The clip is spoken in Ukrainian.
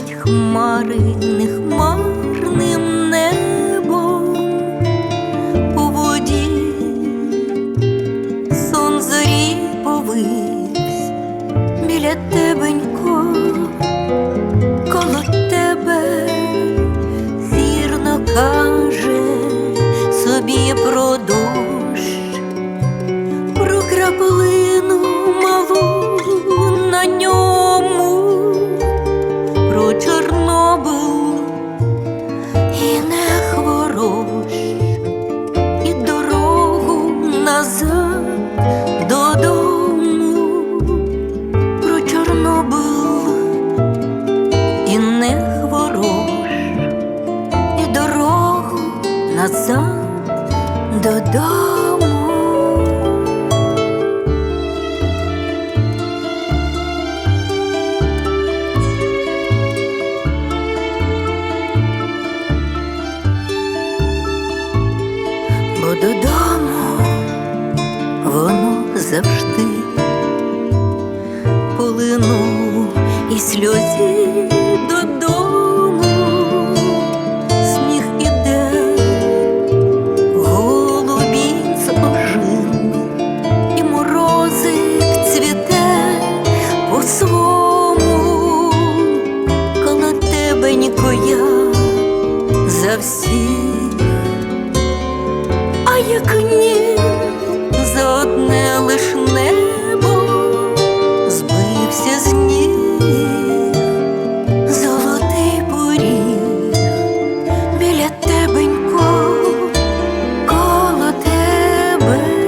сяють хмари нехмарним небом по воді, сон зорі повивсь біля тебе. разом додому. Бо додому воно завжди полину і сльозі. всіх, а як ні, за одне лиш небо збився з ніг золотий поріг біля тебенько, коло тебе.